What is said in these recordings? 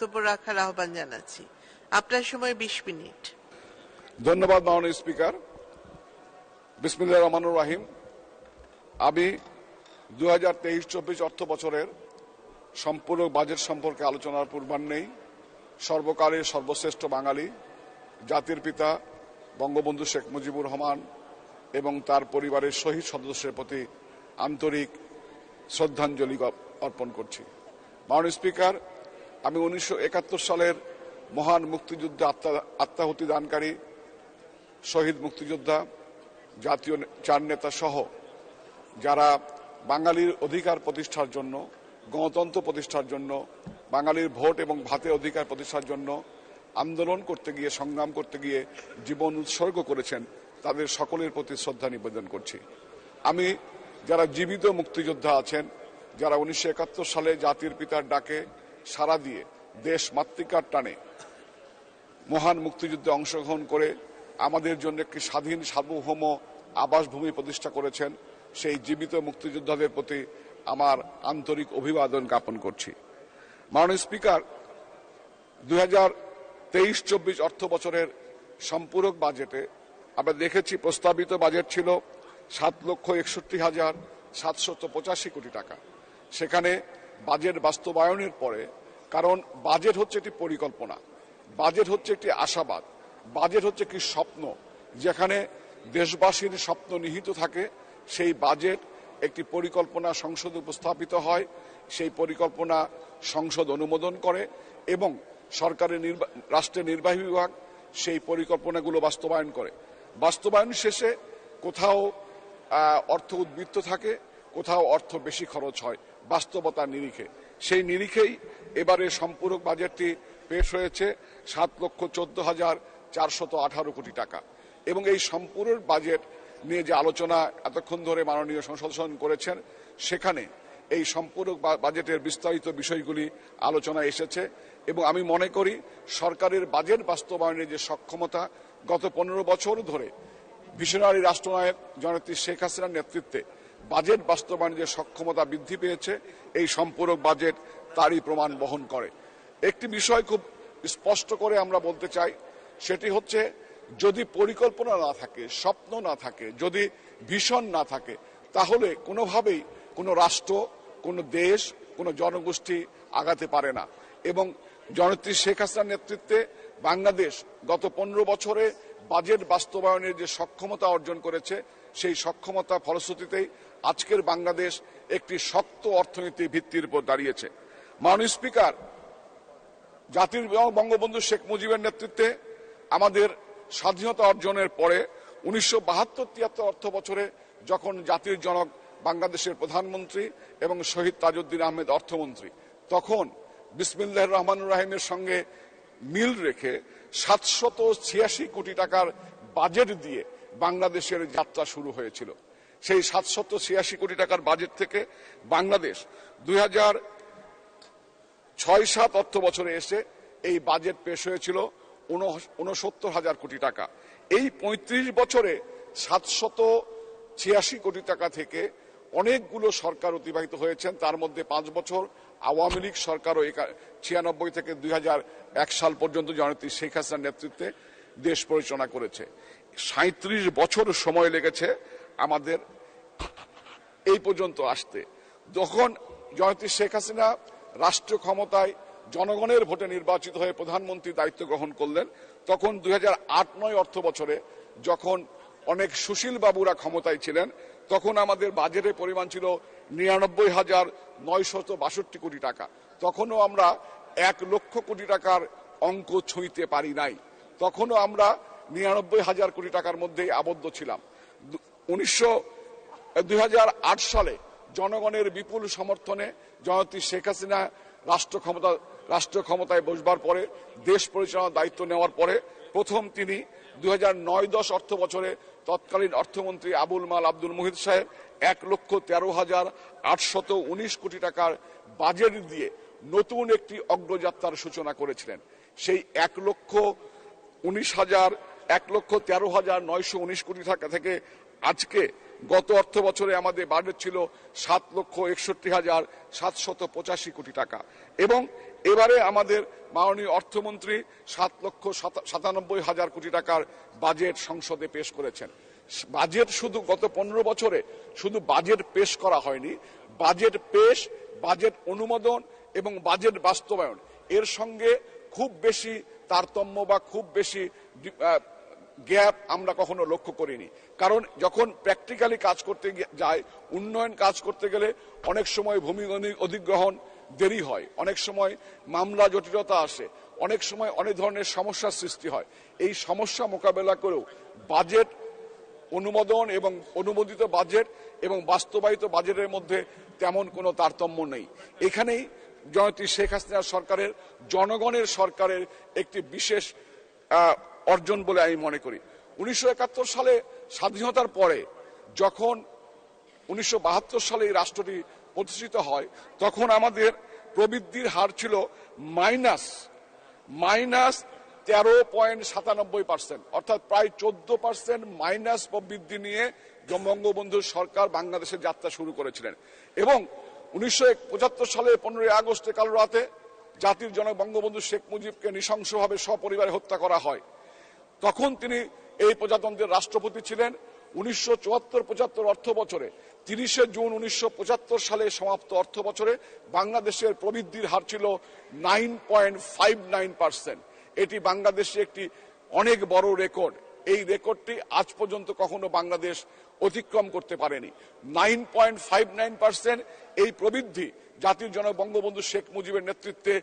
বক্তব্য রাখার আহ্বান জানাচ্ছি। আপনার সময় বিশ মিনিট। ধন্যবাদ, মাননীয় স্পিকার। বিসমিল্লাহ রহমানুর রাহিম। আমি দু হাজার তেইশ চব্বিশ অর্থ বছরের সম্পূর্ণ বাজেট সম্পর্কে আলোচনার পূর্বান্নেই সর্বকালের সর্বশ্রেষ্ঠ বাঙালি, জাতির পিতা বঙ্গবন্ধু শেখ মুজিবুর রহমান এবং তার পরিবারের শহীদ সদস্যের প্রতি আন্তরিক শ্রদ্ধাঞ্জলি অর্পণ করছি। মাননীয় স্পিকার আমি উনিশশো একাত্তর সালের মহান মুক্তিযুদ্ধে আত্মা আত্মাহুতি দানকারী, শহীদ মুক্তিযোদ্ধা, জাতীয় চার নেতা সহ যারা বাঙালির অধিকার প্রতিষ্ঠার জন্য, গণতন্ত্র প্রতিষ্ঠার জন্য, বাঙালির ভোট এবং ভাতের অধিকার প্রতিষ্ঠার জন্য আন্দোলন করতে গিয়ে, সংগ্রাম করতে গিয়ে জীবন উৎসর্গ করেছেন, তাদের সকলের প্রতি শ্রদ্ধা নিবেদন করছি। আমি যারা জীবিত মুক্তিযোদ্ধা আছেন, যারা উনিশশো একাত্তর সালে জাতির পিতার ডাকে সারা দিয়ে দেশ মাতৃকার টানে মহান মুক্তিযুদ্ধে অংশগ্রহণ করে আমাদের জন্য একটি স্বাধীন সার্বভৌম আবাসভূমি প্রতিষ্ঠা করেছেন, সেই জীবিত মুক্তিযোদ্ধাদের প্রতি আমার আন্তরিক অভিবাদন জ্ঞাপন করছি। মাননীয় স্পিকার, দুই হাজার তেইশ চব্বিশ অর্থ বছরের সম্পূরক বাজেটে আমরা দেখেছি প্রস্তাবিত বাজেট ছিল সাত লক্ষ একষট্টি হাজার সাতশত পঁচাশি কোটি টাকা। সেখানে বাজেট বাস্তবায়নের পরে, কারণ বাজেট হচ্ছে একটি পরিকল্পনা, বাজেট হচ্ছে একটি আশাবাদ, বাজেট হচ্ছে একটি স্বপ্ন, যেখানে দেশবাসীর স্বপ্ন নিহিত থাকে, সেই বাজেট একটি পরিকল্পনা সংসদে উপস্থাপিত হয়, সেই পরিকল্পনা সংসদ অনুমোদন করে এবং সরকারের রাষ্ট্রের নির্বাহী বিভাগ সেই পরিকল্পনাগুলো বাস্তবায়ন করে। বাস্তবায়ন শেষে কোথাও অর্থ উদ্বৃত্ত থাকে, কোথাও অর্থ বেশি খরচ হয়। বাস্তবতার নিরিখে। সেই নিরিখেই এবারে সম্পূরক বাজেটটি পেশ হয়েছে সাত লক্ষ চোদ্দ হাজার চারশত আঠারো কোটি টাকা। এবং এই সম্পূরক বাজেট নিয়ে যে আলোচনা এতক্ষণ ধরে মাননীয় সংসদ করেছেন, সেখানে এই সম্পূরক বাজেটের বিস্তারিত বিষয়গুলি আলোচনা এসেছে। এবং আমি মনে করি সরকারের বাজেট বাস্তবায়নের যে সক্ষমতা গত পনেরো বছর ধরে ভিশনারি রাষ্ট্রনায়ক জননেত্রী শেখ হাসিনার নেতৃত্বে বাজেট বাস্তবায়নের যে সক্ষমতা বৃদ্ধি পেয়েছে, এই সম্পূরক বাজেট তারই প্রমাণ বহন করে। একটি বিষয় খুব স্পষ্ট করে আমরা বলতে চাই, সেটি হচ্ছে যদি পরিকল্পনা না থাকে, স্বপ্ন না থাকে, যদি ভীষণ না থাকে, তাহলে কোনোভাবেই কোনো রাষ্ট্র, কোনো দেশ, কোনো জনগোষ্ঠী আগাতে পারে না। এবং জননেত্রী শেখ হাসিনার নেতৃত্বে বাংলাদেশ গত পনেরো বছরে বাজেট বাস্তবায়নের যে সক্ষমতা অর্জন করেছে, সেই সক্ষমতা ফলশ্রুতিতেই আজকের বাংলাদেশ একটি শক্ত অর্থনীতি ভিত্তির উপর দাঁড়িয়েছে। মাননীয় স্পিকার, জাতির বঙ্গবন্ধু শেখ মুজিবের নেতৃত্বে আমাদের স্বাধীনতা অর্জনের পরে উনিশশো বাহাত্তর তিয়াত্তর অর্থ বছরে যখন জাতির জনক বাংলাদেশের প্রধানমন্ত্রী এবং শহীদ তাজউদ্দিন আহমেদ অর্থমন্ত্রী, তখন বিসমিল্লাহ রহমান রাহিমের সঙ্গে মিল রেখে সাতশত ছিয়াশি কোটি টাকার বাজেট দিয়ে বাংলাদেশের যাত্রা শুরু হয়েছিল। সেই সাতশত ছিয়াশি কোটি টাকার বাজেট থেকে বাংলাদেশ দুই হাজার ছয় সাত অর্থ বছরে এসে এই বাজেট পেশ হয়েছিল উনসত্তর হাজার কোটি টাকা। এই ৩৫ বছরে সাতশত ছিয়াশি কোটি টাকা থেকে অনেকগুলো সরকার অতিবাহিত হয়েছেন। তার মধ্যে পাঁচ বছর আওয়ামী লীগ সরকারও ছিয়ানব্বই থেকে দুই হাজার এক সাল পর্যন্ত জননেত্রী শেখ হাসিনার নেতৃত্বে দেশ পরিচালনা করেছে। সাঁত্রিশ বছর সময় লেগেছে আমাদের এই পর্যন্ত আসতে। যখন জয়ন্তী শেখ হাসিনা রাষ্ট্র ক্ষমতায় জনগণের ভোটে নির্বাচিত হয়ে প্রধানমন্ত্রী দায়িত্ব গ্রহণ করলেন, তখন দুই হাজার আট নয় অর্থ বছরে যখন অনেক সুশীল বাবুরা ক্ষমতায় ছিলেন, তখন আমাদের বাজেটের পরিমাণ ছিল নিরানব্বই হাজার নয়শত বাষট্টি কোটি টাকা। তখনও আমরা এক লক্ষ কোটি টাকার অঙ্ক ছুঁইতে পারি নাই। তখনও আমরা নিরানব্বই হাজার কোটি টাকার মধ্যেই আবদ্ধ ছিলাম। উনিশশো দুই সালে জনগণের বিপুল সমর্থনে জয়ন্তী শেখ হাসিনা রাষ্ট্র ক্ষমতা, রাষ্ট্র ক্ষমতায় বসবার পরে, দেশ পরিচালনার দায়িত্ব নেওয়ার পরে প্রথম তিনি দুই হাজার নয় দশ অর্থ বছরে তৎকালীন অর্থমন্ত্রী আবুল মাল আব্দুল মুহিদ সাহেব এক লক্ষ তেরো হাজার আটশত উনিশ কোটি টাকার বাজেট দিয়ে নতুন একটি অগ্রযাত্রার সূচনা করেছিলেন। সেই এক লক্ষ উনিশ হাজার, এক লক্ষ তেরো হাজার নয়শো উনিশ কোটি টাকা থেকে আজকে গত অর্থ বছরে আমাদের বাজেট ছিল সাত লক্ষ একষট্টি হাজার সাতশত পঁচাশি কোটি টাকা। এবং এবারে আমাদের মাননীয় অর্থমন্ত্রী সাত লক্ষ সাতানব্বই হাজার কোটি টাকার বাজেট সংসদে পেশ করেছেন। বাজেট শুধু গত পনেরো বছরে শুধু বাজেট পেশ করা হয়নি। বাজেট পেশ, বাজেট অনুমোদন এবং বাজেট বাস্তবায়ন। এর সঙ্গে খুব বেশি তারতম্য বা খুব বেশি গ্যাপ আমরা কখনো লক্ষ্য করিনি। কারণ যখন প্র্যাকটিক্যালি কাজ করতে যায়, উন্নয়ন কাজ করতে গেলে অনেক সময় ভূমি অধিগ্রহণ দেরি হয়, অনেক সময় মামলা জটিলতা আসে, অনেক সময় অনেক ধরনের সমস্যার সৃষ্টি হয়। এই সমস্যা মোকাবেলা করেও বাজেট অনুমোদন এবং অনুমোদিত বাজেট এবং বাস্তবায়িত বাজেটের মধ্যে তেমন কোনো তারতম্য নেই। এখানেই জয়ন্তী শেখ হাসিনা সরকারের, জনগণের সরকারের একটি বিশেষ অর্জন বলে আমি মনে করি। উনিশশো একাত্তর সালে স্বাধীনতার পরে যখন উনিশশো বাহাত্তর সালে এই রাষ্ট্রটি প্রতিষ্ঠিত হয়, তখন আমাদের প্রবৃদ্ধির হার ছিল মাইনাস মাইনাস তেরো পয়েন্ট সাতানব্বই পার্সেন্ট, অর্থাৎ প্রায় চোদ্দ পার্সেন্ট মাইনাস প্রবৃদ্ধি নিয়ে বঙ্গবন্ধুর সরকার বাংলাদেশের যাত্রা শুরু করেছিলেন। এবং উনিশশো পঁচাত্তর সালে পনেরোই আগস্টে কাল রাতে জাতির জনক বঙ্গবন্ধু শেখ মুজিবকে নৃশংসভাবে সপরিবারে হত্যা করা হয়। তখন তিনি এই প্রজাতন্ত্রের রাষ্ট্রপতি ছিলেন। উনিশশো চুয়াত্তর পঁচাত্তর অর্থ বছরে, তিরিশে জুন উনিশশো পঁচাত্তর সালে সমাপ্ত অর্থ বছরে বাংলাদেশের প্রবৃদ্ধির হার ছিল nine point five nine percent. এটি বাংলাদেশে একটি অনেক বড় রেকর্ড। এই রেকর্ডটি আজ পর্যন্ত কখনো বাংলাদেশ অতিক্রম করতে পারেনি। Nine point five nine percent এই প্রবৃদ্ধি জাতির জনক বঙ্গবন্ধু শেখ মুজিবের নেতৃত্বে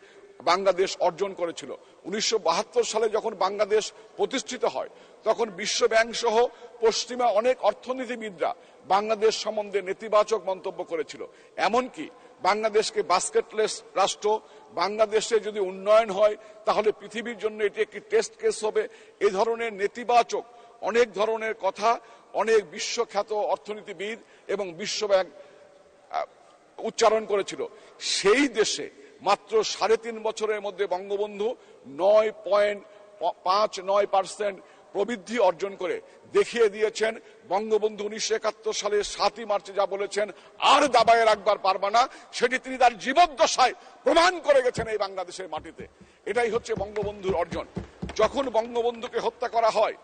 বাংলাদেশ অর্জন করেছিল। উনিশশো বাহাত্তর সালে যখন বাংলাদেশ প্রতিষ্ঠিত হয়, তখন বিশ্ব ব্যাংক সহ পশ্চিমা অনেক অর্থনীতিবিদরা বাংলাদেশ সম্বন্ধে নেতিবাচক মন্তব্য করেছিল। এমনকি বাংলাদেশকে বাস্কেটলেস রাষ্ট্র, বাংলাদেশে যদি উন্নয়ন হয়, তাহলে পৃথিবীর জন্য এটি একটি টেস্ট কেস হবে। এ ধরনের নেতিবাচক অনেক ধরনের কথা অনেক বিশ্বখ্যাত অর্থনীতিবিদ এবং বিশ্বব্যাংক উচ্চারণ করেছিল। সেই দেশে মাত্র সাড়ে তিন বছরের মধ্যে বঙ্গবন্ধু নয় পয়েন্ট পাঁচ নয় পার্সেন্ট প্রবৃদ্ধি অর্জন করে দেখিয়ে দিয়েছেন। বঙ্গবন্ধু উনিশশো একাত্তর সালে সাতই মার্চে যা বলেছেন, আর দাবায় রাখবার পারবা না। সেটি তিনি তার জীবদ্দশায় প্রমাণ করে গেছেন এই বাংলাদেশের মাটিতে। এটাই হচ্ছে বঙ্গবন্ধুর অর্জন। যখন বঙ্গবন্ধুকে হত্যা করা হয়,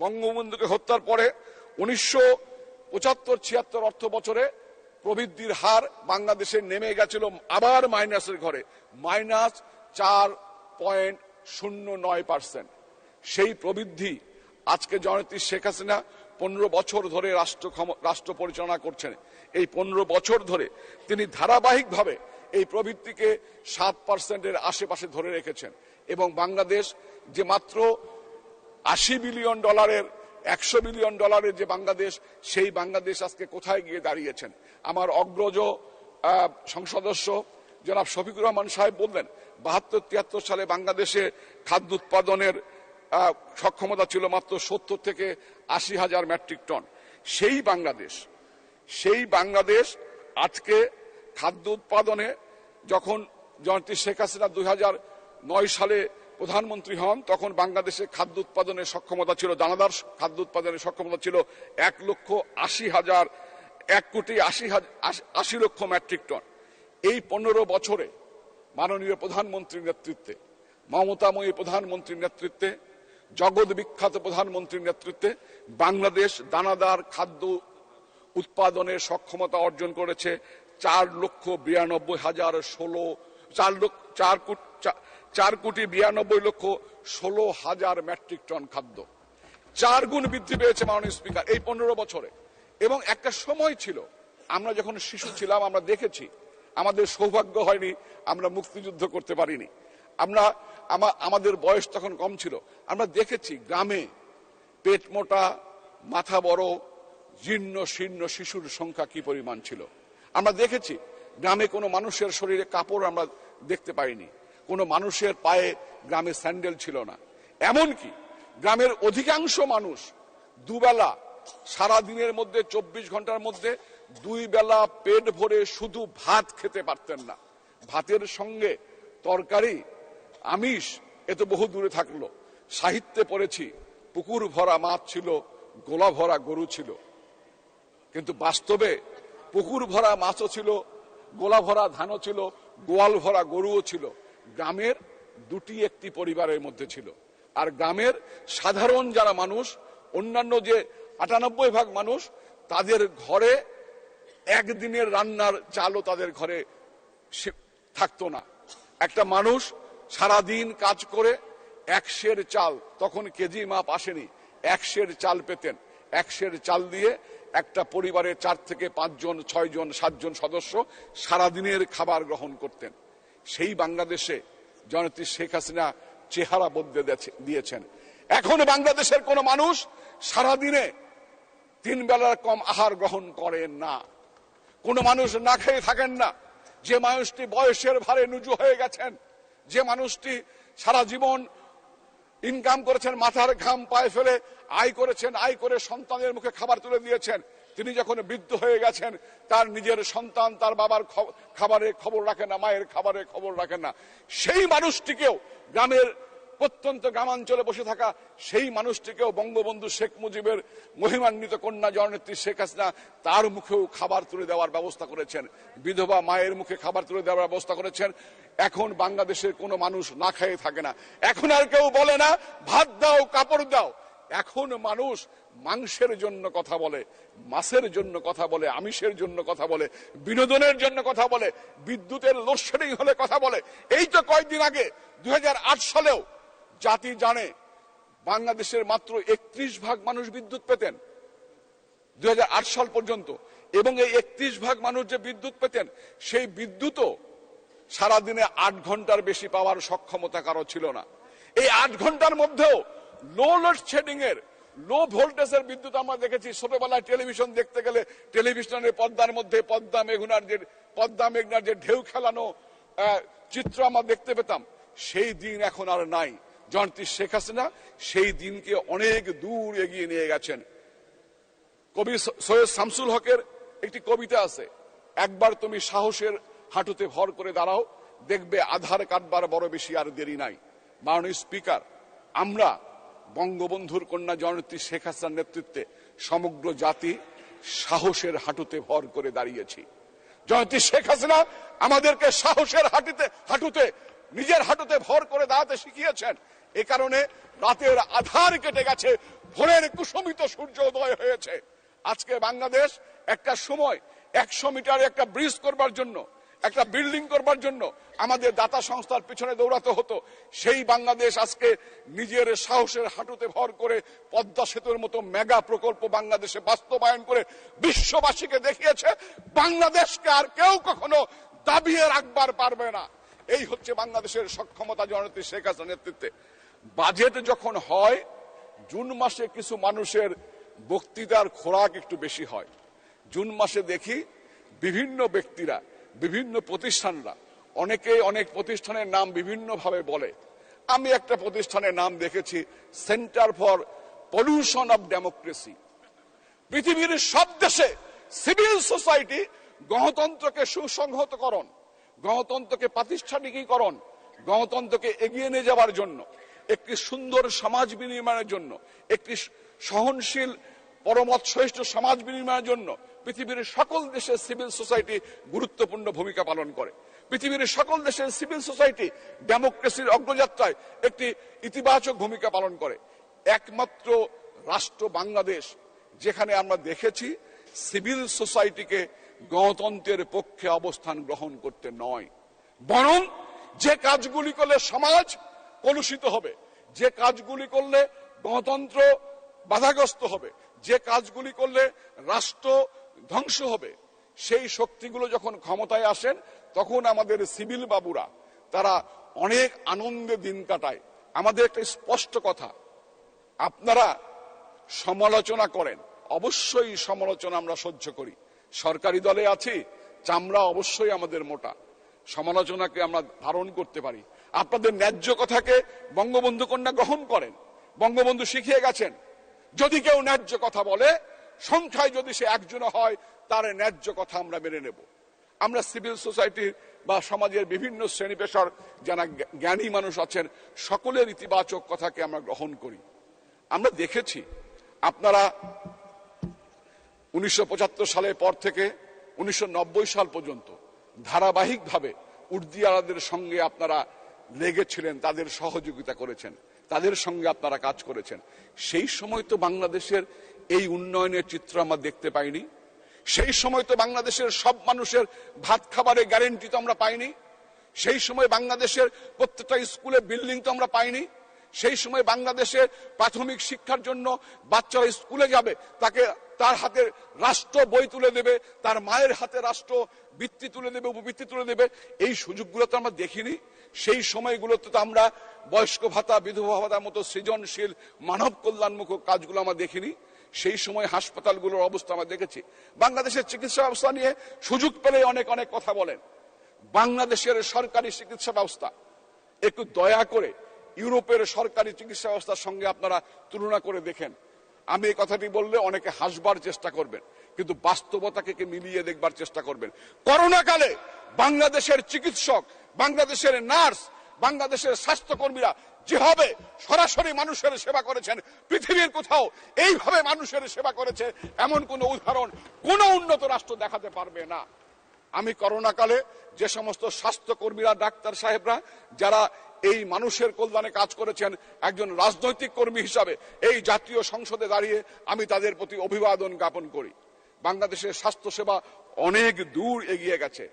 বঙ্গবন্ধুকে হত্যার পরে উনিশশো পঁচাত্তর ছিয়াত্তর অর্থ বছরে প্রবৃদ্ধির হার বাংলাদেশে নেমে গেছিল আবার মাইনাসের ঘরে। মাইনাস চার পয়েন্ট শূন্য নয় পার্সেন্ট। সেই প্রবৃদ্ধি আজকে জননেত্রী শেখ হাসিনা পনেরো বছর ধরে রাষ্ট্র রাষ্ট্র পরিচালনা করছেন। এই পনেরো বছর ধরে তিনি ধারাবাহিকভাবে এই প্রবৃত্তিকে সাত পার্সেন্টের আশেপাশে ধরে রেখেছেন। এবং বাংলাদেশ যে মাত্র আশি বিলিয়ন ডলারের একশো বিলিয়ন ডলারের যে বাংলাদেশ, সেই বাংলাদেশ আজকে কোথায় গিয়ে দাঁড়িয়েছেন? আমার অগ্রজ সংসদস্য জনাব শফিকুর রহমান সাহেব বললেন, বাহাত্তর, তিয়াত্তর সালে বাংলাদেশে খাদ্য উৎপাদনের সক্ষমতা ছিল মাত্র সত্তর থেকে আশি হাজার মেট্রিক টন। সেই বাংলাদেশ সেই বাংলাদেশ আজকে খাদ্য উৎপাদনে যখন জয়ন্তী শেখ হাসিনা দুই নয় সালে প্রধানমন্ত্রী হন, তখন বাংলাদেশে খাদ্য উৎপাদনের সক্ষমতা ছিল, দানাদার খাদ্য উৎপাদনের সক্ষমতা ছিল এক লক্ষ আশি হাজার, এক কোটি আশি আশি লক্ষ মেট্রিক টন। এই পনেরো বছরে মাননীয় প্রধানমন্ত্রীর নেতৃত্বে, মমতাময়ী প্রধানমন্ত্রীর নেতৃত্বে, জগৎ বিখ্যাত প্রধানমন্ত্রীর নেতৃত্বে বাংলাদেশ দানাদার খাদ্য উৎপাদনের সক্ষমতা অর্জন করেছে চার লক্ষ বিরানব্বই হাজার ষোলো, চার লক্ষ, চার কোটি চার কোটি বিরানব্বই লক্ষ ষোলো হাজার মেট্রিক টন খাদ্য। চার গুণ বৃদ্ধি পেয়েছে মাননীয় স্পিকার এই পনেরো বছরে। এবং একটা সময় ছিল, আমরা যখন শিশু ছিলাম, আমরা দেখেছি, আমাদের সৌভাগ্য হয়নি, আমরা মুক্তিযুদ্ধ করতে পারিনি। আমরা আমাদের বয়স তখন কম ছিল। আমরা দেখেছি গ্রামে পেট মোটা, মাথা বড়, জীর্ণ, শীর্ণ শিশুর সংখ্যা কি পরিমাণ ছিল। আমরা দেখেছি, গ্রামে কোনো মানুষের শরীরে কাপড় আমরা দেখতে পাইনি। কোনো মানুষের পায়ে গ্রামে স্যান্ডেল ছিল না। এমনকি গ্রামের অধিকাংশ মানুষ দুবেলা সারা দিনের মধ্যে, চব্বিশ ঘণ্টার মধ্যে দুই বেলা পেট ভরে শুধু ভাত খেতে পারতেন না। ভাতের সঙ্গে তরকারি, আমিষ এ তো বহু দূরে থাকল। সাহিত্যে পড়েছি, পুকুর ভরা মাছ ছিল, গোলা ভরা গরু ছিল। কিন্তু বাস্তবে পুকুর ভরা মাছও ছিল, গোলা ভরা ধানও ছিল, গোয়াল ভরা গরুও ছিল। গ্রামের দুটি একটি পরিবারের মধ্যে ছিল। আর গ্রামের সাধারণ যারা মানুষ, অন্যান্য যে আটানব্বই ভাগ মানুষ, তাদের ঘরে একদিনের রান্নার চালও তাদের ঘরে থাকতো না। একটা মানুষ সারা দিন কাজ করে একশের চাল, তখন কেজি মাপ আসেনি। একশের চাল পেতেন। একশের চাল দিয়ে একটা পরিবারের চার থেকে পাঁচজন, ছয়জন, সাতজন সদস্য সারাদিনের খাবার গ্রহণ করতেন। সেই বাংলাদেশে জননেত্রী শেখ হাসিনা চেহারা বদলে দিয়েছেন। এখন বাংলাদেশের কোন মানুষ সারাদিনে তিন বেলার কম আহার গ্রহণ করেন না। কোন মানুষ না খেয়ে থাকেন না। যে মানুষটি বয়সের ভারে নুজু হয়ে গেছেন, যে মানুষটি সারা জীবন ইনকাম করেছেন, মাথার ঘাম পায়ে ফেলে আয় করেছেন, আয় করে সন্তানের মুখে খাবার তুলে দিয়েছেন তিনি যখন বৃদ্ধ হয়ে গেছেন, তার নিজের সন্তান তার বাবার খাবারের খবর রাখে না, মায়ের খাবারের খবর রাখে না। সেই মানুষটিকেও গ্রামের প্রত্যন্ত গ্রামাঞ্চলে বসে থাকা সেই মানুষটিকেও বঙ্গবন্ধু শেখ মুজিবের মহিমান্বিত কন্যা জননেত্রী শেখ হাসিনা তার মুখেও খাবার তুলে দেওয়ার ব্যবস্থা করেছেন। বিধবা মায়ের মুখে খাবার তুলে দেওয়ার ব্যবস্থা করেছেন। এখন বাংলাদেশের কোনো মানুষ না খেয়ে থাকে না। এখন আর কেউ বলে না, ভাত দাও, কাপড় দাও। এখন মানুষ মাংসের জন্য কথা বলে, মাছের জন্য কথা বলে, আমিষের জন্য কথা বলে, বিনোদনের জন্য কথা বলে, বিদ্যুতের লোডশেডিং হলে কথা বলে। এই তো কয়েকদিন আগে দুই হাজার আট সালেও জাতি জানে, বাংলাদেশের মাত্র একত্রিশ ভাগ মানুষ বিদ্যুৎ পেতেন দুই হাজার আট সাল পর্যন্ত। এবং এই একত্রিশ ভাগ মানুষ যে বিদ্যুৎ পেতেন, সেই বিদ্যুৎও সারাদিনে আট ঘণ্টার বেশি পাওয়ার সক্ষমতা কারও ছিল না। এই আট ঘণ্টার মধ্যেও লো লোড শেডিং এর লো ভোল্টেজের বিদ্যুৎ আমরা দেখেছি। ছোটবেলায় টেলিভিশন দেখতে গেলে টেলিভিশনের পদ্মার মধ্যে পদ্মা মেঘনার যে পদ্মা মেঘনার যে ঢেউ খেলানো চিত্র আমরা দেখতে পেতাম। সেই দিন এখন আর নাই। জয়ন্তী শেখ হাসিনা সেই দিনকে অনেক দূর এগিয়ে নিয়ে গেছেন। কবি সৈয়দ শামসুল হকের একটি কবিতা আছে, একবার তুমি সাহসের হাঁটুতে ভর করে দাঁড়াও, দেখবে আধার কাটবার বড় বেশি আর দেরি নাই। মাননীয় স্পিকার, আমরা বঙ্গবন্ধুর কন্যা জননেত্রী শেখ হাসিনার নেতৃত্বে সমগ্র জাতি সাহসের হাঁটুতে ভর করে দাঁড়িয়েছি। জয়ন্তী শেখ হাসিনা আমাদেরকে সাহসের হাঁটুতে হাঁটুতে, নিজের হাঁটুতে ভর করে দাঁড়াতে শিখিয়েছেন। এ কারণে রাতের আধার কেটে গেছে, ভোরের কুসমিত সূর্য উদয় হয়েছে। আজকে বাংলাদেশ একটা সময় একশো মিটার একটা ব্রিজ করবার জন্য একটা বিল্ডিং করবার জন্য আমাদের দাতা সংস্থার পিছনে দৌড়াতে হতো। সেই বাংলাদেশ আজকে নিজের সাহসের হাঁটুতে ভর করে পদ্মা সেতুর মতো মেগা প্রকল্প বাংলাদেশে বাস্তবায়ন করে বিশ্ববাসীকে দেখিয়েছে, বাংলাদেশকে আর কেউ কখনো দাবিয়ে রাখবার পারবে না। এই হচ্ছে বাংলাদেশের সক্ষমতা জননেত্রী শেখ হাসিনার নেতৃত্বে। বাজেট যখন হয়, জুন মাসে কিছু মানুষের বক্তৃতার খোরাক একটু বেশি হয়। জুন মাসে দেখি বিভিন্ন ব্যক্তিরা বিভিন্ন প্রতিষ্ঠানরা, অনেকে অনেক প্রতিষ্ঠানের নাম বিভিন্নভাবে বলে। আমি একটা প্রতিষ্ঠানের নাম দেখেছি centre for pollution of democracy পৃথিবীর সব দেশে সিভিল সোসাইটি গণতন্ত্রকে সুসংহতকরণ, গণতন্ত্রকে প্রাতিষ্ঠানিকীকরণ, গণতন্ত্রকে এগিয়ে নিয়ে যাওয়ার জন্য, একটি সুন্দর সমাজ বিনির্মাণের জন্য, একটি সহনশীল পরমত সমাজ বিনির্মাণের জন্য পৃথিবীর সকল দেশের সিভিল সোসাইটি গুরুত্বপূর্ণ ভূমিকা পালন করে। পৃথিবীর সকল দেশের সিভিল সোসাইটি ডেমোক্রেসির অগ্রযাত্রায় একটি ইতিবাচক ভূমিকা পালন করে। একমাত্র রাষ্ট্র বাংলাদেশ, যেখানে আমরা দেখেছি সিভিল সোসাইটিকে গণতন্ত্রের পক্ষে অবস্থান গ্রহণ করতে নয়। বরং যে কাজগুলি করলে সমাজ কলুষিত হবে, যে কাজগুলি করলে গণতন্ত্র বাধাগ্রস্ত হবে, যে কাজগুলি করলে রাষ্ট্র ধ্বংস হবে। সেই শক্তিগুলো যখন ক্ষমতায় আসেন, তখন আমাদের সিভিল বাবুরা, তারা অনেক আনন্দে দিন কাটায়। আমাদের একটা স্পষ্ট কথা, আপনারা সমালোচনা করেন। অবশ্যই সমালোচনা আমরা সহ্য করি। সরকারি দলে আছি, চামড়া অবশ্যই আমাদের মোটা। সমালোচনাকে আমরা ধারণ করতে পারি। আপনাদের ন্যায্য কথাকে বঙ্গবন্ধু কন্যা গ্রহণ করেন। বঙ্গবন্ধু শিখিয়ে গেছেন, যদি কেউ ন্যায্য কথা বলে সংখ্যায় যদি সে একজন হয়, তার ন্যায্য কথা আমরা মেনে নেব। আমরা সিভিল সোসাইটির বা সমাজের বিভিন্ন শ্রেণি পেশার যারা জ্ঞানী মানুষ আছেন, সকলের ইতিবাচক কথাকে আমরা গ্রহণ করি। আমরা দেখেছি, আপনারা উনিশশো পঁচাত্তর সালের পর থেকে উনিশশো নব্বই সাল পর্যন্ত ধারাবাহিকভাবে উর্দিয়ালাদের সঙ্গে আপনারা লেগেছিলেন, তাদের সহযোগিতা করেছেন, তাদের সঙ্গে আপনারা কাজ করেছেন। সেই সময় তো বাংলাদেশের এই উন্নয়নের চিত্র আমরা দেখতে পাইনি। সেই সময় তো বাংলাদেশের সব মানুষের ভাত খাবারের গ্যারেন্টি তো আমরা পাইনি। সেই সময় বাংলাদেশের প্রত্যেকটা স্কুলে বিল্ডিং তো আমরা পাইনি। সেই সময় বাংলাদেশের প্রাথমিক শিক্ষার জন্য বাচ্চারা স্কুলে যাবে, তাকে তার হাতে রাষ্ট্র বই তুলে দেবে, তার মায়ের হাতে রাষ্ট্র বৃত্তি তুলে দেবে, উপবৃত্তি তুলে দেবে। এই সুযোগগুলো তো আমরা দেখিনি। সেই সময়গুলোতে তো আমরা বয়স্ক ভাতা, বিধবা ভাতার মতো সৃজনশীল, মানব কল্যাণমূলক কাজগুলো আমরা দেখিনি। সেই সময় হাসপাতালগুলোর অবস্থা আমরা দেখেছি। বাংলাদেশের চিকিৎসা ব্যবস্থা নিয়ে সুযোগ পেলে অনেক অনেক কথা বলেন। বাংলাদেশের সরকারি চিকিৎসা ব্যবস্থা, একটু দয়া করে ইউরোপের সরকারি চিকিৎসা ব্যবস্থার সঙ্গে আপনারা তুলনা করে দেখেন। আমি এই কথাটি বললে অনেকে হাসবার চেষ্টা করবেন, কিন্তু বাস্তবতাকে মিলিয়ে দেখবার চেষ্টা করবেন। করোনা কালে বাংলাদেশের চিকিৎসক, বাংলাদেশের নার্স, বাংলাদেশের স্বাস্থ্যকর্মীরা যেভাবে সরাসরি মানুষের সেবা করেছেন, পৃথিবীর কোথাও এইভাবে মানুষের সেবা করেছে, এমন কোন উদাহরণ কোন উন্নত রাষ্ট্র দেখাতে পারবে না। আমি করোনা কালে যে সমস্ত স্বাস্থ্যকর্মীরা, ডাক্তার সাহেবরা, যারা এই মানুষের কল্যাণে কাজ করেছেন, একজন রাজনৈতিক কর্মী হিসাবে এই জাতীয় সংসদে দাঁড়িয়ে আমি তাদের প্রতি অভিবাদন জ্ঞাপন করি। বাংলাদেশের স্বাস্থ্য সেবা অনেক দূর এগিয়ে গেছে।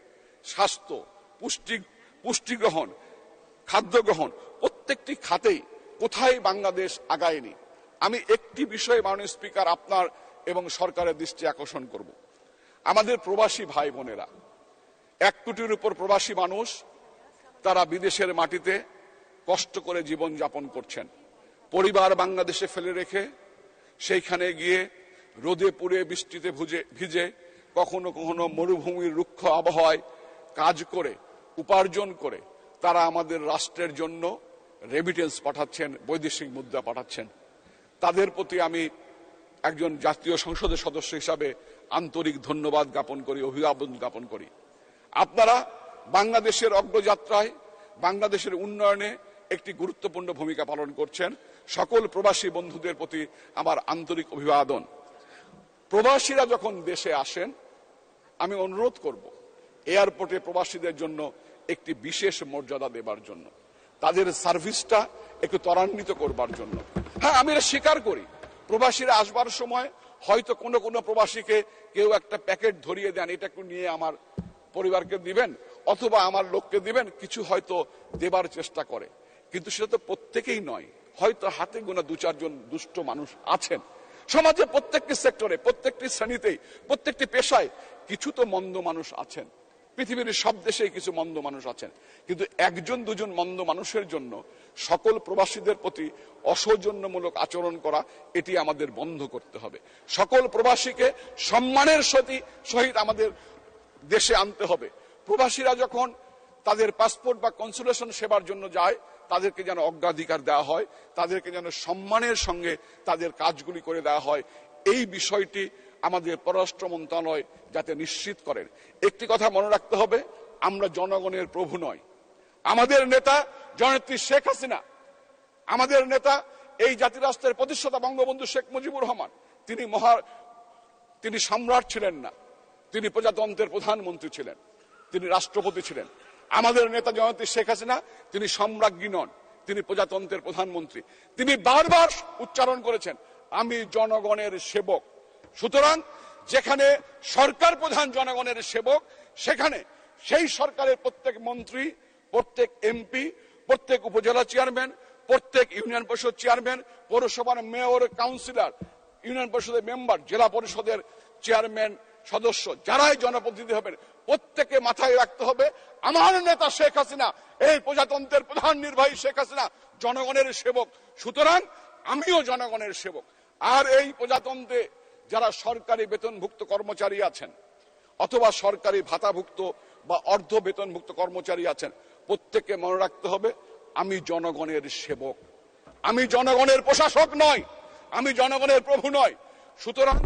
স্বাস্থ্য, পুষ্টি পুষ্টি গ্রহণ খাদ্য গ্রহণ প্রত্যেকটি খাতেই কোথায় বাংলাদেশ আগায়নি? আমি একটি বিষয়ে মাননীয় স্পিকার আপনার এবং সরকারের দৃষ্টি আকর্ষণ করব। আমাদের প্রবাসী ভাই বোনেরা, এক কোটির উপর প্রবাসী মানুষ তারা বিদেশের মাটিতে কষ্ট করে জীবন যাপন করছেন। পরিবার বাংলাদেশে ফেলে রেখে সেইখানে গিয়ে রোদে পুড়ে বৃষ্টিতে ভুজে, ভিজে কখনো কখনো মরুভূমির রুক্ষ আবহাওয়ায় কাজ করে, উপার্জন করে তারা আমাদের রাষ্ট্রের জন্য রেমিটেন্স পাঠাচ্ছেন, বৈদেশিক মুদ্রা পাঠাচ্ছেন। তাদের প্রতি আমি একজন জাতীয় সংসদের সদস্য হিসাবে আন্তরিক ধন্যবাদ জ্ঞাপন করি অভিবাদন জ্ঞাপন করি। আপনারা বাংলাদেশের অগ্রযাত্রায়, বাংলাদেশের উন্নয়নে একটি গুরুত্বপূর্ণ ভূমিকা পালন করছেন। সকল প্রবাসী বন্ধুদের প্রতি আমার আন্তরিক অভিবাদন। প্রবাসীরা যখন দেশে আসেন, আমি অনুরোধ করব, এয়ারপোর্টে প্রবাসীদের জন্য একটি বিশেষ মর্যাদা দেবার জন্য। তাদের সার্ভিসটা একটু ত্বরান্বিত করবার জন্য। হ্যাঁ আমি এটা স্বীকার করি। প্রবাসীরা আসবার সময় হয়তো কোনো কোনো প্রবাসীকে কেউ একটা প্যাকেট ধরিয়ে দেন, এটা একটু নিয়ে আমার পরিবারকে দিবেন, অথবা আমার লোককে দিবেন, কিছু হয়তো দেবার চেষ্টা করে। কিন্তু সেটা তো প্রত্যেকেই নয়। হয়তো হাতে গোনা দু চারজন দুষ্ট মানুষ আছেন। সমাজে প্রত্যেকটি সেক্টরে, প্রত্যেকটি শ্রেণীতেই, প্রত্যেকটি পেশায় কিছু তো মন্দ মানুষ আছেন। পৃথিবীর সব দেশেই কিছু মন্দ মানুষ আছেন। কিন্তু একজন, দুজন মন্দ মানুষের জন্য সকল প্রবাসীদের প্রতি অসৌজন্যমূলক আচরণ করা, এটি আমাদের বন্ধ করতে হবে। সকল প্রবাসীকে সম্মানের সহিত সহিত আমাদের দেশে আনতে হবে। প্রবাসীরা যখন তাদের পাসপোর্ট বা কনসুলেশন সেবার জন্য যায়, তাদেরকে যেন অগ্রাধিকার দেওয়া হয়, তাদেরকে যেন সম্মানের সঙ্গে তাদের কাজগুলি করে দেওয়া হয়, এই বিষয়টি আমাদের পররাষ্ট্র মন্ত্রণালয় যাতে নিশ্চিত করেন। একটি কথা মনে রাখতে হবে, আমরা জনগণের প্রভু নয়। আমাদের নেতা জননেত্রী শেখ হাসিনা, আমাদের নেতা এই জাতি রাষ্ট্রের প্রতিষ্ঠাতা বঙ্গবন্ধু শেখ মুজিবুর রহমান, তিনি মহা, তিনি সম্রাট ছিলেন না, তিনি প্রজাতন্ত্রের প্রধানমন্ত্রী ছিলেন, তিনি রাষ্ট্রপতি ছিলেন। আমাদের নেতা জননেত্রী শেখ হাসিনা, তিনি সম্রাজ্ঞী নন, তিনি প্রজাতন্ত্রের প্রধানমন্ত্রী। তিনি বারবার উচ্চারণ করেছেন, আমি জনগণের সেবক। সুতরাং যেখানে সরকার প্রধান জনগণের সেবক, সেখানে সেই সরকারের প্রত্যেক মন্ত্রী, প্রত্যেক এমপি, প্রত্যেক উপজেলা চেয়ারম্যান, প্রত্যেক ইউনিয়ন পরিষদ চেয়ারম্যান, পৌরসভার মেয়র, কাউন্সিলর, ইউনিয়ন পরিষদের মেম্বার, জেলা পরিষদের চেয়ারম্যান, সদস্য, যারাই জনপ্রতিনিধি হবেন প্রত্যেকে মাথায় রাখতে হবে, আমার নেতা শেখ হাসিনা, এই প্রজাতন্ত্রের প্রধান নির্বাহী শেখ হাসিনা, জনগণের সেবক। সুতরাং আমিও জনগণের সেবক। আর এই প্রজাতন্ত্রে যারা সরকারি বেতনভুক্ত কর্মচারী আছেন, অথবা সরকারি ভাতাভুক্ত বা অর্ধ বেতনভুক্ত কর্মচারী আছেন, প্রত্যেককে মনে রাখতে হবে, আমি জনগণের সেবক। আমি জনগণের প্রশাসক নয় আমি জনগণের প্রভু নয় সুতরাং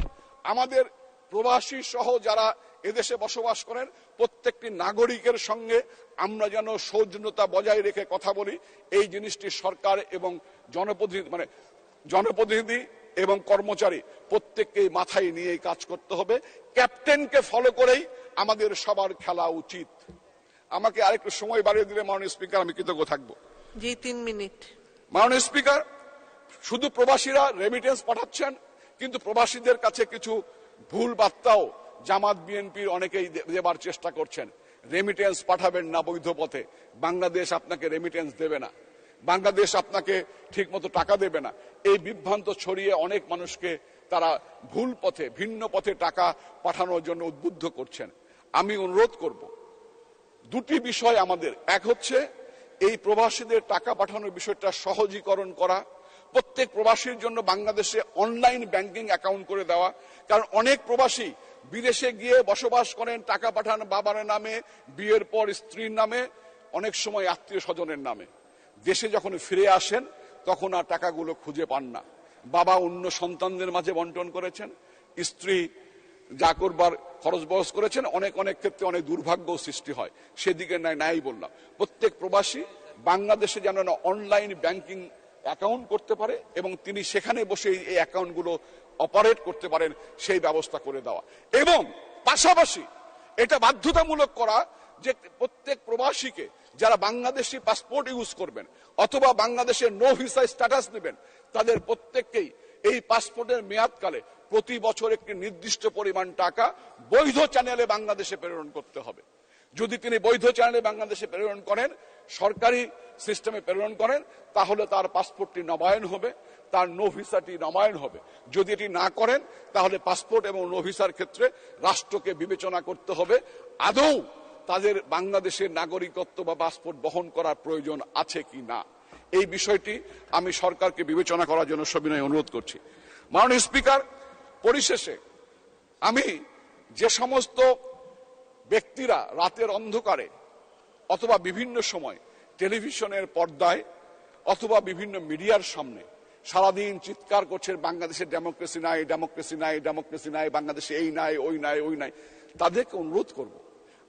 আমাদের প্রবাসী সহ যারা এদেশে বসবাস করেন, প্রত্যেকটি নাগরিকের সঙ্গে আমরা যেন সৌজন্যতা বজায় রেখে কথা বলি। এই জিনিসটি সরকার এবং জনপ্রতিনিধি মানে জনপ্রতিনিধি এবং কর্মচারী প্রত্যেককে মাথায় নিয়ে কাজ করতে হবে। ক্যাপ্টেনকে ফলো করেই আমাদের সবার খেলা উচিত। আমাকে আরেকটু সময় বাড়িয়ে দিলে মাননীয় স্পিকার আমি কৃতজ্ঞ থাকব। জি তিন মিনিট। মাননীয় স্পিকার শুধু প্রবাসীরা রেমিটেন্স পাঠাচ্ছেন কিন্তু প্রবাসীদের কাছে কিছু ভুল বার্তাও জামাত বিএনপির অনেকেই দেবার চেষ্টা করছেন। রেমিটেন্স পাঠাবেন না বৈধ পথে। বাংলাদেশ আপনাকে রেমিটেন্স দেবে না। বাংলাদেশ আপনাকে ঠিকমতো টাকা দেবে না। এই বিভ্রান্ত ছড়িয়ে অনেক মানুষকে তারা ভুল পথে, ভিন্ন পথে টাকা পাঠানোর জন্য উদ্বুদ্ধ করছেন। আমি অনুরোধ করব, দুটি বিষয় আমাদের। এক হচ্ছে, এই প্রবাসীদের টাকা পাঠানোর বিষয়টা সহজীকরণ করা, প্রত্যেক প্রবাসীর জন্য বাংলাদেশে অনলাইন ব্যাংকিং অ্যাকাউন্ট করে দেওয়া, কারণ অনেক প্রবাসী বিদেশে গিয়ে বসবাস করেন, টাকা পাঠান বাবার নামে, বিয়ের পর স্ত্রীর নামে, অনেক সময় আত্মীয় স্বজনের নামে। দেশে যখন ফিরে আসেন, তখন আর টাকাগুলো খুঁজে পান না। বাবা অন্য সন্তানদের মাঝে বন্টন করেছেন, স্ত্রী যা করবার খরচ বরচ করেছেন, অনেক অনেক ক্ষেত্রে অনেক দুর্ভাগ্য সৃষ্টি হয়। সেদিকে নাই নাই বললাম। প্রত্যেক প্রবাসী বাংলাদেশে যেন অনলাইন ব্যাংকিং অ্যাকাউন্ট করতে পারে এবং তিনি সেখানে বসে এই অ্যাকাউন্টগুলো অপারেট করতে পারেন, সেই ব্যবস্থা করে দেওয়া। এবং পাশাপাশি এটা বাধ্যতামূলক করা যে প্রত্যেক প্রবাসীকে যারা বাংলাদেশি পাসপোর্ট ইউজ করবেন অথবা বাংলাদেশের নো ভিসা স্ট্যাটাস নেবেন, তাদের প্রত্যেককেই এই পাসপোর্টের মেয়াদকালে প্রতি বছর একটি নির্দিষ্ট পরিমাণ টাকা বৈধ চ্যানেলে বাংলাদেশে প্রেরণ করতে হবে। যদি তিনি বৈধ চ্যানেলে বাংলাদেশে প্রেরণ করেন, সরকারি সিস্টেমে প্রেরণ করেন, তাহলে তার পাসপোর্টটি নবায়ন হবে, তার নো ভিসাটি নবায়ন হবে। যদি এটি না করেন, তাহলে পাসপোর্ট এবং নো ভিসার ক্ষেত্রে রাষ্ট্রকে বিবেচনা করতে হবে। আদৌ তাদের বাংলাদেশের নাগরিকত্ব বা পাসপোর্ট বহন করার প্রয়োজন আছে কি না? এই বিষয়টি আমি সরকারকে বিবেচনা করার জন্য সবিনয় অনুরোধ করছি। মাননীয় স্পিকার, পরিশেষে আমি যে সমস্ত ব্যক্তিরা রাতের অন্ধকারে অথবা বিভিন্ন সময় টেলিভিশনের পর্দায় অথবা বিভিন্ন মিডিয়ার সামনে সারাদিন চিৎকার করছেন বাংলাদেশের ডেমোক্রেসি নাই ডেমোক্রেসি নাই ডেমোক্রেসি নাই, বাংলাদেশে এই নাই, ওই নাই ওই নাই, তাদেরকে অনুরোধ করব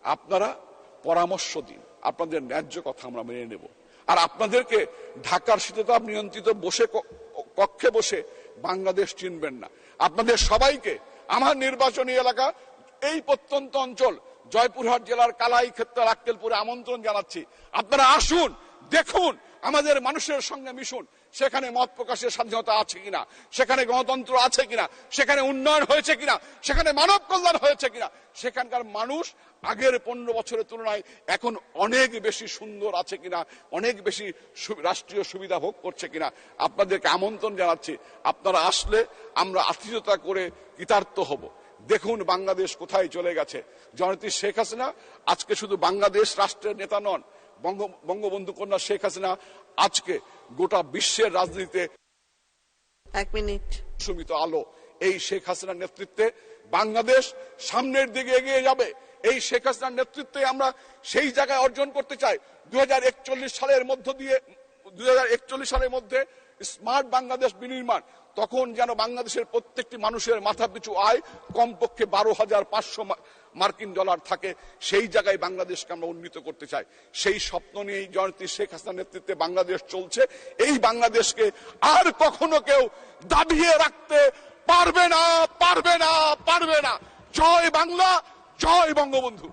আপনারা পরামর্শ দিন। আপনাদের ন্যায্য কথা আমরা মেনে নেব। আর আপনাদেরকে ঢাকার শীততাপ নিয়ন্ত্রিত বসে কক্ষে বসে বাংলাদেশ চিনবেন না। আপনাদের সবাইকে আমার নির্বাচনী এলাকা, এই প্রত্যন্ত অঞ্চল, জয়পুরহাট জেলার কালাই ক্ষেত্র আক্কেলপুরে আমন্ত্রণ জানাচ্ছি। আপনারা আসুন, দেখুন, আমাদের মানুষের সঙ্গে মিশুন। সেখানে মত প্রকাশের স্বাধীনতা আছে কিনা? সেখানে গণতন্ত্র আছে কিনা? সেখানে উন্নয়ন হয়েছে কিনা? সেখানে মানব কল্যাণ হয়েছে কিনা? সেখানকার মানুষ আগের পনেরো বছরের তুলনায় এখন অনেক বেশি সুন্দর আছে কিনা? অনেক বেশি রাষ্ট্রীয় সুবিধা ভোগ করছে কিনা? আপনাদেরকে আমন্ত্রণ জানাচ্ছি, আপনারা আসলে আমরা আতিথ্যতা করে কৃতার্থ হব। দেখুন বাংলাদেশ কোথায় চলে গেছে। জননেত্রী শেখ হাসিনা আজকে শুধু বাংলাদেশ রাষ্ট্রের নেতা নন বঙ্গ বঙ্গবন্ধু কন্যা শেখ হাসিনা আজকে গোটা বিশ্বের রাজনীতিতে এক মিনিট। সুমিত আলো এই শেখ হাসিনার নেতৃত্বে বাংলাদেশ সামনের দিকে এগিয়ে যাবে। এই শেখ হাসিনার নেতৃত্বে আমরা সেই জায়গায় অর্জন করতে চাই। দুই হাজার একচল্লিশ সালের মধ্য দিয়ে দুই হাজার একচল্লিশ সালের মধ্যে স্মার্ট বাংলাদেশ বিনির্মাণ তখন যেন বাংলাদেশের প্রত্যেকটি মানুষের মাথা পিছু আয় কমপক্ষে বারো হাজার পাঁচশো মার্কিন ডলার থাকে, সেই জায়গায় বাংলাদেশকে আমরা উন্নীত করতে চাই। সেই স্বপ্ন নিয়েই জয়ন্তী শেখ হাসিনার নেতৃত্বে বাংলাদেশ চলছে। এই বাংলাদেশকে আর কখনো কেউ দাবিয়ে রাখতে পারবে না পারবে না পারবে না। জয় বাংলা, জয় বঙ্গবন্ধু।